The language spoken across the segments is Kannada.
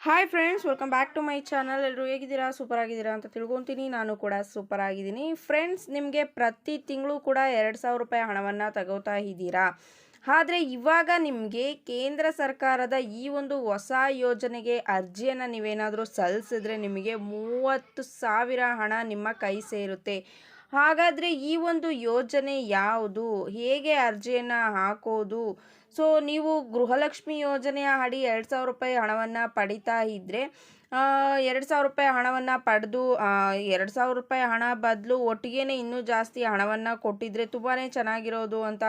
Hi friends welcome back to my channel ಎಲ್ಲರೂ ಹೇಗಿದ್ದೀರಾ? ಸೂಪರ್ ಆಗಿದ್ದೀರಾ ಅಂತ ತಿಳ್ಕೊತೀನಿ. ನಾನು ಕೂಡ ಸೂಪರ್ ಆಗಿದ್ದೀನಿ ಫ್ರೆಂಡ್ಸ್ ನಿಮಗೆ ಪ್ರತಿ ತಿಂಗಳು ಕೂಡ ಎರಡು ಸಾವಿರ ರೂಪಾಯಿ ಹಣವನ್ನು ತಗೋತಾ ಇದ್ದೀರಾ? ಆದರೆ ಇವಾಗ ನಿಮಗೆ ಕೇಂದ್ರ ಸರ್ಕಾರದ ಈ ಒಂದು ಹೊಸ ಯೋಜನೆಗೆ ಅರ್ಜಿಯನ್ನು ನೀವೇನಾದರೂ ಸಲ್ಲಿಸಿದ್ರೆ ನಿಮಗೆ ಮೂವತ್ತು ಸಾವಿರ ಹಣ ನಿಮ್ಮ ಕೈ ಸೇರುತ್ತೆ. ಹಾಗಾದರೆ ಈ ಒಂದು ಯೋಜನೆ ಯಾವುದು? ಹೇಗೆ ಅರ್ಜಿಯನ್ನು ಹಾಕೋದು? ಸೊ ನೀವು ಗೃಹಲಕ್ಷ್ಮಿ ಯೋಜನೆಯ ಅಡಿ ಎರಡು ಸಾವಿರ ರೂಪಾಯಿ ಹಣವನ್ನು ಪಡಿತಾ ಇದ್ದರೆ ಎರಡು ಸಾವಿರ ರೂಪಾಯಿ ಹಣವನ್ನು ಪಡೆದು ಎರಡು ಸಾವಿರ ರೂಪಾಯಿ ಹಣ ಬದಲು ಒಟ್ಟಿಗೆ ಇನ್ನೂ ಜಾಸ್ತಿ ಹಣವನ್ನು ಕೊಟ್ಟಿದ್ರೆ ತುಂಬಾ ಚೆನ್ನಾಗಿರೋದು ಅಂತ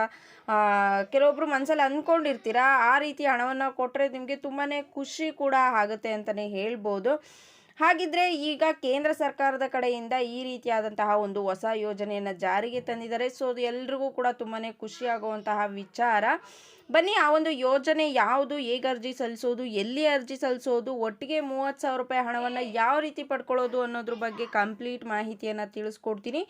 ಕೆಲವೊಬ್ಬರು ಮನಸ್ಸಲ್ಲಿ ಅಂದ್ಕೊಂಡಿರ್ತೀರ ಆ ರೀತಿ ಹಣವನ್ನು ಕೊಟ್ಟರೆ ನಿಮಗೆ ತುಂಬಾ ಖುಷಿ ಕೂಡ ಆಗುತ್ತೆ ಅಂತಲೇ ಹೇಳ್ಬೋದು. ಹಾಗಿದ್ರೆ ಈಗ ಕೇಂದ್ರ ಸರ್ಕಾರದ ಕಡೆಯಿಂದ ಈ ರೀತಿಯಾದಂತಹ ಒಂದು ಹೊಸ ಯೋಜನೆಯನ್ನು ಜಾರಿಗೆ ತಂದಿದ್ದಾರೆ. ಸೊ ಅದು ಎಲ್ರಿಗೂ ಕೂಡ ತುಂಬಾ ಖುಷಿಯಾಗುವಂತಹ ವಿಚಾರ. ಬನ್ನಿ, ಆ ಒಂದು ಯೋಜನೆ ಯಾವುದು, ಹೇಗೆ ಅರ್ಜಿ ಸಲ್ಲಿಸೋದು, ಎಲ್ಲಿ ಅರ್ಜಿ ಸಲ್ಲಿಸೋದು, ಒಟ್ಟಿಗೆ ಮೂವತ್ತು ಸಾವಿರ ರೂಪಾಯಿ ಹಣವನ್ನು ಯಾವ ರೀತಿ ಪಡ್ಕೊಳ್ಳೋದು ಅನ್ನೋದ್ರ ಬಗ್ಗೆ ಕಂಪ್ಲೀಟ್ ಮಾಹಿತಿಯನ್ನು ತಿಳಿಸ್ಕೊಡ್ತೀನಿ.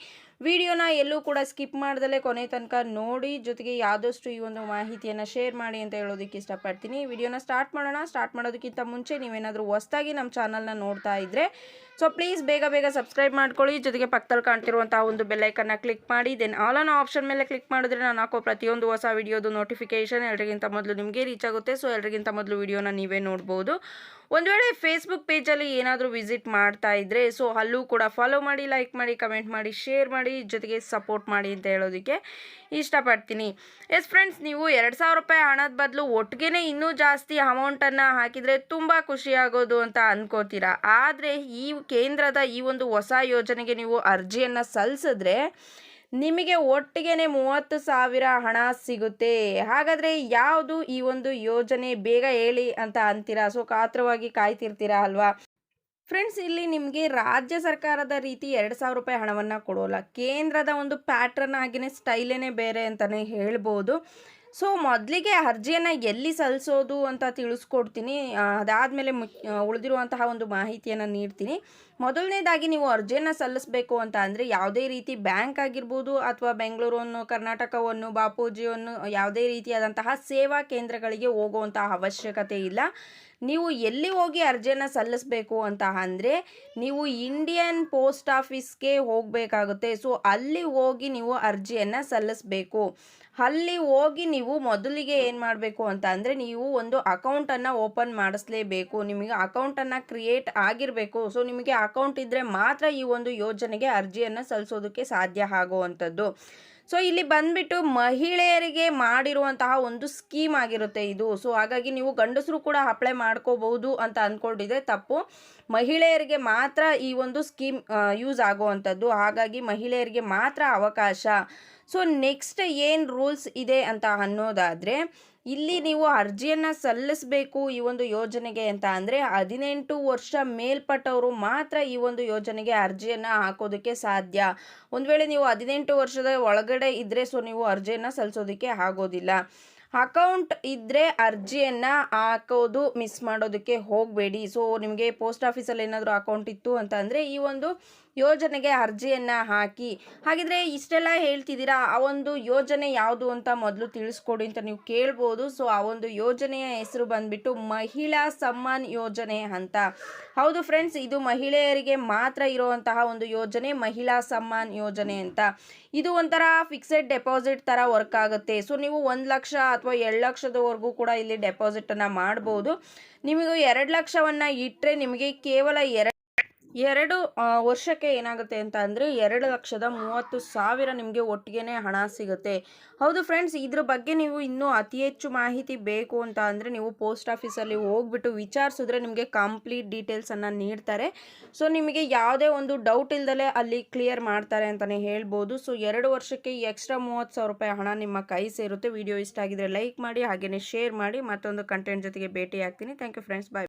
ವಿಡಿಯೋನ ಎಲ್ಲೂ ಕೂಡ ಸ್ಕಿಪ್ ಮಾಡ್ದಲೇ ಕೊನೆ ತನಕ ನೋಡಿ, ಜೊತೆಗೆ ಯಾವುದಷ್ಟು ಈ ಒಂದು ಮಾಹಿತಿಯನ್ನು ಶೇರ್ ಮಾಡಿ ಅಂತ ಹೇಳೋದಕ್ಕೆ ಇಷ್ಟಪಡ್ತೀನಿ. ವಿಡಿಯೋನ ಸ್ಟಾರ್ಟ್ ಮಾಡೋಣ. ಸ್ಟಾರ್ಟ್ ಮಾಡೋದಕ್ಕಿಂತ ಮುಂಚೆ ನೀವೇನಾದರೂ ಹೊಸದಾಗಿ ನಮ್ಮ ಚಾನಲ್ನ ನೋಡ್ತಾ ಇದ್ದರೆ ಸೊ ಪ್ಲೀಸ್ ಬೇಗ ಬೇಗ ಸಬ್ಸ್ಕ್ರೈಬ್ ಮಾಡ್ಕೊಳ್ಳಿ. ಜೊತೆಗೆ ಪಕ್ಕದಲ್ಲಿ ಕಾಣ್ತಿರುವಂಥ ಒಂದು ಬೆಲ್ಲೈಕನ್ನ ಕ್ಲಿಕ್ ಮಾಡಿ, ದೆನ್ ಆಲ್ ಆನ್ ಆಪ್ಷನ್ ಮೇಲೆ ಕ್ಲಿಕ್ ಮಾಡಿದ್ರೆ ನಾನು ಹಾಕೋ ಪ್ರತಿಯೊಂದು ಹೊಸ ವಿಡಿಯೋದು ನೋಟಿಫಿಕೇಶನ್ ಎಲ್ರಿಗಿಂತ ಮೊದಲು ನಿಮಗೆ ರೀಚ್ ಆಗುತ್ತೆ. ಸೊ ಎಲ್ರಿಗಿಂತ ಮೊದಲು ವಿಡಿಯೋನ ನೀವೇ ನೋಡ್ಬೋದು. ಒಂದು ವೇಳೆ ಫೇಸ್ಬುಕ್ ಪೇಜಲ್ಲಿ ಏನಾದರೂ ವಿಸಿಟ್ ಮಾಡ್ತಾ ಇದ್ದರೆ ಸೊ ಅಲ್ಲೂ ಕೂಡ ಫಾಲೋ ಮಾಡಿ ಲೈಕ್ ಮಾಡಿ ಕಮೆಂಟ್ ಮಾಡಿ ಶೇರ್ ಮಾಡಿ, ಜೊತೆಗೆ ಸಪೋರ್ಟ್ ಮಾಡಿ ಅಂತ ಹೇಳೋದಕ್ಕೆ ಇಷ್ಟಪಡ್ತೀನಿ. ಎಸ್ ಫ್ರೆಂಡ್ಸ್ ನೀವು ಎರಡು ಸಾವಿರ ರೂಪಾಯಿ ಹಣದ ಬದಲು ಒಟ್ಟಿಗೆ ಇನ್ನೂ ಜಾಸ್ತಿ ಅಮೌಂಟನ್ನು ಹಾಕಿದರೆ ತುಂಬ ಖುಷಿಯಾಗೋದು ಅಂತ ಅಂದ್ಕೋತೀರಾ ಆದರೆ ಈ ಕೇಂದ್ರದ ಈ ಒಂದು ಹೊಸ ಯೋಜನೆಗೆ ನೀವು ಅರ್ಜಿಯನ್ನು ಸಲ್ಲಿಸಿದ್ರೆ ನಿಮಗೆ ಒಟ್ಟಿಗೆ ಮೂವತ್ತು ಸಾವಿರ ಹಣ ಸಿಗುತ್ತೆ. ಹಾಗಾದರೆ ಯಾವುದು ಈ ಒಂದು ಯೋಜನೆ? ಬೇಗ ಹೇಳಿ ಅಂತ ಅಂತೀರಾ? ಸೊ ಕಾತ್ರವಾಗಿ ಕಾಯ್ತಿರ್ತೀರಾ ಅಲ್ವಾ? ಫ್ರೆಂಡ್ಸ್ ಇಲ್ಲಿ ನಿಮಗೆ ರಾಜ್ಯ ಸರ್ಕಾರದ ರೀತಿ ಎರಡು ಸಾವಿರ ರೂಪಾಯಿ ಹಣವನ್ನು ಕೊಡೋಲ್ಲ. ಕೇಂದ್ರದ ಒಂದು ಪ್ಯಾಟ್ರನ್ ಆಗಿನೇ ಸ್ಟೈಲೇ ಬೇರೆ ಅಂತಲೇ ಹೇಳ್ಬೋದು. ಸೊ ಮೊದಲಿಗೆ ಅರ್ಜಿಯನ್ನು ಎಲ್ಲಿ ಸಲ್ಲಿಸೋದು ಅಂತ ತಿಳಿಸ್ಕೊಡ್ತೀನಿ. ಅದಾದಮೇಲೆ ಮು ಉಳಿದಿರುವಂತಹ ಒಂದು ಮಾಹಿತಿಯನ್ನು ನೀಡ್ತೀನಿ. ಮೊದಲನೇದಾಗಿ ನೀವು ಅರ್ಜಿಯನ್ನು ಸಲ್ಲಿಸಬೇಕು ಅಂತ ಅಂದರೆ ಯಾವುದೇ ರೀತಿ ಬ್ಯಾಂಕ್ ಆಗಿರ್ಬೋದು ಅಥವಾ ಬೆಂಗಳೂರನ್ನು, ಕರ್ನಾಟಕವನ್ನು, ಬಾಪೂಜಿಯನ್ನು ಯಾವುದೇ ರೀತಿಯಾದಂತಹ ಸೇವಾ ಕೇಂದ್ರಗಳಿಗೆ ಹೋಗುವಂತಹ ಅವಶ್ಯಕತೆ ಇಲ್ಲ. ನೀವು ಎಲ್ಲಿ ಹೋಗಿ ಅರ್ಜಿಯನ್ನು ಸಲ್ಲಿಸಬೇಕು ಅಂತ ಅಂದರೆ ನೀವು ಇಂಡಿಯನ್ ಪೋಸ್ಟ್ ಆಫೀಸ್ಗೆ ಹೋಗಬೇಕಾಗುತ್ತೆ. ಸೊ ಅಲ್ಲಿ ಹೋಗಿ ನೀವು ಅರ್ಜಿಯನ್ನು ಸಲ್ಲಿಸಬೇಕು. ಅಲ್ಲಿ ಹೋಗಿ ನೀವು ಮೊದಲಿಗೆ ಏನು ಮಾಡಬೇಕು ಅಂತ ಅಂದರೆ ನೀವು ಒಂದು ಅಕೌಂಟನ್ನು ಓಪನ್ ಮಾಡಿಸ್ಲೇಬೇಕು. ನಿಮಗೆ ಅಕೌಂಟನ್ನು ಕ್ರಿಯೇಟ್ ಆಗಿರಬೇಕು. ಸೊ ನಿಮಗೆ ಅಕೌಂಟ್ ಇದ್ದರೆ ಮಾತ್ರ ಈ ಒಂದು ಯೋಜನೆಗೆ ಅರ್ಜಿಯನ್ನು ಸಲ್ಲಿಸೋದಕ್ಕೆ ಸಾಧ್ಯ ಆಗುವಂಥದ್ದು. ಸೊ ಇಲ್ಲಿ ಬಂದ್ಬಿಟ್ಟು ಮಹಿಳೆಯರಿಗೆ ಮಾಡಿರುವಂತಹ ಒಂದು ಸ್ಕೀಮ್ ಆಗಿರುತ್ತೆ ಇದು. ಸೊ ಹಾಗಾಗಿ ನೀವು ಗಂಡಸರು ಕೂಡ ಅಪ್ಲೈ ಮಾಡ್ಕೋಬಹುದು ಅಂತ ಅಂದ್ಕೊಂಡಿದ್ರೆ ತಪ್ಪು. ಮಹಿಳೆಯರಿಗೆ ಮಾತ್ರ ಈ ಒಂದು ಸ್ಕೀಮ್ ಯೂಸ್ ಆಗುವಂಥದ್ದು. ಹಾಗಾಗಿ ಮಹಿಳೆಯರಿಗೆ ಮಾತ್ರ ಅವಕಾಶ. ಸೊ ನೆಕ್ಸ್ಟ್ ಏನು ರೂಲ್ಸ್ ಇದೆ ಅಂತ ಅನ್ನೋದಾದರೆ ಇಲ್ಲಿ ನೀವು ಅರ್ಜಿಯನ್ನು ಸಲ್ಲಿಸಬೇಕು ಈ ಒಂದು ಯೋಜನೆಗೆ ಅಂತ ಅಂದರೆ ಹದಿನೆಂಟು ವರ್ಷ ಮೇಲ್ಪಟ್ಟವರು ಮಾತ್ರ ಈ ಒಂದು ಯೋಜನೆಗೆ ಅರ್ಜಿಯನ್ನು ಹಾಕೋದಕ್ಕೆ ಸಾಧ್ಯ. ಒಂದು ವೇಳೆ ನೀವು ಹದಿನೆಂಟು ವರ್ಷದ ಒಳಗಡೆ ಇದ್ದರೆ ಸೊ ನೀವು ಅರ್ಜಿಯನ್ನು ಸಲ್ಲಿಸೋದಕ್ಕೆ ಆಗೋದಿಲ್ಲ. ಅಕೌಂಟ್ ಇದ್ದರೆ ಅರ್ಜಿಯನ್ನು ಹಾಕೋದು ಮಿಸ್ ಮಾಡೋದಕ್ಕೆ ಹೋಗಬೇಡಿ. ಸೊ ನಿಮಗೆ ಪೋಸ್ಟ್ ಆಫೀಸಲ್ಲಿ ಏನಾದರೂ ಅಕೌಂಟ್ ಇತ್ತು ಅಂತ ಅಂದರೆ ಈ ಒಂದು ಯೋಜನೆಗೆ ಅರ್ಜಿಯನ್ನು ಹಾಕಿ. ಹಾಗಿದ್ರೆ ಇಷ್ಟೆಲ್ಲ ಹೇಳ್ತಿದ್ದೀರಾ? ಆ ಒಂದು ಯೋಜನೆ ಯಾವುದು ಅಂತ ಮೊದಲು ತಿಳಿಸ್ಕೊಡಿ ಅಂತ ನೀವು ಕೇಳ್ಬೋದು. ಸೊ ಆ ಒಂದು ಯೋಜನೆಯ ಹೆಸರು ಬಂದ್ಬಿಟ್ಟು ಮಹಿಳಾ ಸಮ್ಮಾನ್ ಯೋಜನೆ ಅಂತ. ಹೌದು ಫ್ರೆಂಡ್ಸ್, ಇದು ಮಹಿಳೆಯರಿಗೆ ಮಾತ್ರ ಇರುವಂತಹ ಒಂದು ಯೋಜನೆ, ಮಹಿಳಾ ಸಮ್ಮಾನ್ ಯೋಜನೆ ಅಂತ. ಇದು ಒಂಥರ ಫಿಕ್ಸೆಡ್ ಡೆಪಾಸಿಟ್ ತರ ವರ್ಕ್ ಆಗುತ್ತೆ. ಸೊ ನೀವು ಒಂದು ಲಕ್ಷ ಅಥವಾ ಎರಡು ಲಕ್ಷದವರೆಗೂ ಕೂಡ ಇಲ್ಲಿ ಡೆಪಾಸಿಟ್ ಅನ್ನ ಮಾಡಬಹುದು ನಿಮಗೆ ಎರಡು ಲಕ್ಷವನ್ನ ಇಟ್ಟರೆ ನಿಮಗೆ ಕೇವಲ ಎರಡು ಎರಡು ವರ್ಷಕ್ಕೆ ಏನಾಗುತ್ತೆ ಅಂತ ಅಂದರೆ ಎರಡು ಲಕ್ಷದ ಮೂವತ್ತು ಸಾವಿರ ನಿಮಗೆ ಒಟ್ಟಿಗೆ ಹಣ ಸಿಗುತ್ತೆ. ಹೌದು ಫ್ರೆಂಡ್ಸ್ ಇದ್ರ ಬಗ್ಗೆ ನೀವು ಇನ್ನೂ ಅತಿ ಹೆಚ್ಚು ಮಾಹಿತಿ ಬೇಕು ಅಂತ ಅಂದರೆ ನೀವು ಪೋಸ್ಟ್ ಆಫೀಸಲ್ಲಿ ಹೋಗ್ಬಿಟ್ಟು ವಿಚಾರಿಸಿದ್ರೆ ನಿಮಗೆ ಕಂಪ್ಲೀಟ್ ಡೀಟೇಲ್ಸನ್ನು ನೀಡ್ತಾರೆ. ಸೊ ನಿಮಗೆ ಯಾವುದೇ ಒಂದು ಡೌಟ್ ಇಲ್ದಲೆ ಅಲ್ಲಿ ಕ್ಲಿಯರ್ ಮಾಡ್ತಾರೆ ಅಂತಲೇ ಹೇಳ್ಬೋದು. ಸೊ ಎರಡು ವರ್ಷಕ್ಕೆ ಎಕ್ಸ್ಟ್ರಾ ಮೂವತ್ತು ಸಾವಿರ ರೂಪಾಯಿ ಹಣ ನಿಮ್ಮ ಕೈ ಸೇರುತ್ತೆ. ವಿಡಿಯೋ ಇಷ್ಟ ಆಗಿದ್ರೆ ಲೈಕ್ ಮಾಡಿ ಹಾಗೆಯೇ ಶೇರ್ ಮಾಡಿ. ಮತ್ತೊಂದು ಕಂಟೆಂಟ್ ಜೊತೆಗೆ ಭೇಟಿ ಆಗ್ತೀನಿ ಥ್ಯಾಂಕ್ ಯು ಫ್ರೆಂಡ್ಸ್ ಬಾಯ್